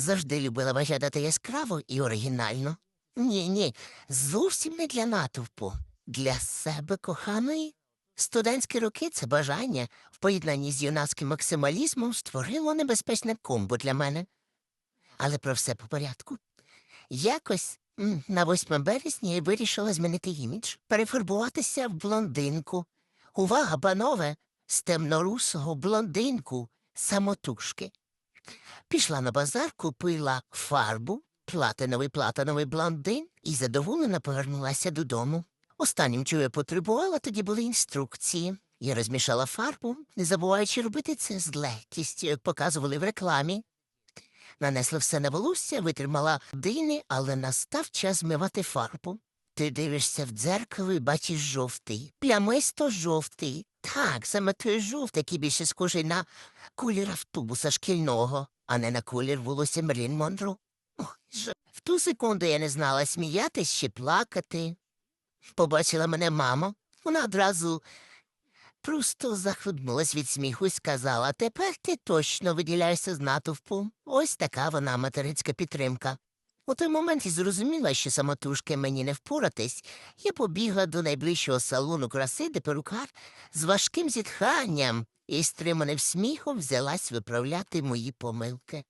Завжди любила виглядати яскраво і оригінально. Ні, ні, зовсім не для натовпу. Для себе коханої. Студентські роки це бажання в поєднанні з юнацьким максималізмом створило небезпечне комбо для мене. Але про все по порядку. Якось на 8 березня я вирішила змінити імідж, перефарбуватися в блондинку. Увага, панове, з темнорусого блондинку самотужки. Пішла на базар, купила фарбу, платиновий платиновий блондин і задоволена повернулася додому. Останнім, чого я потребувала, тоді були інструкції. Я розмішала фарбу, не забуваючи робити це з легкістю, як показували в рекламі. Нанесла все на волосся, витримала дини, але настав час змивати фарбу. Ти дивишся в дзеркало і бачиш жовтий, плямисто жовтий. Так, саме той жовтий, який більше схожий на колір автобуса шкільного, а не на колір волосся Мерлін Монро. Ой, ж- В ту секунду я не знала, сміятись чи плакати. Побачила мене мама, вона одразу просто захлебнулась від сміху і сказала, тепер ти точно виділяєшся з натовпу. Ось така вона материнська підтримка. У той момент і зрозуміла, що самотужки мені не впоратись, я побігла до найближчого салону краси, де перукар з важким зітханням і стриманим сміхом взялась виправляти мої помилки.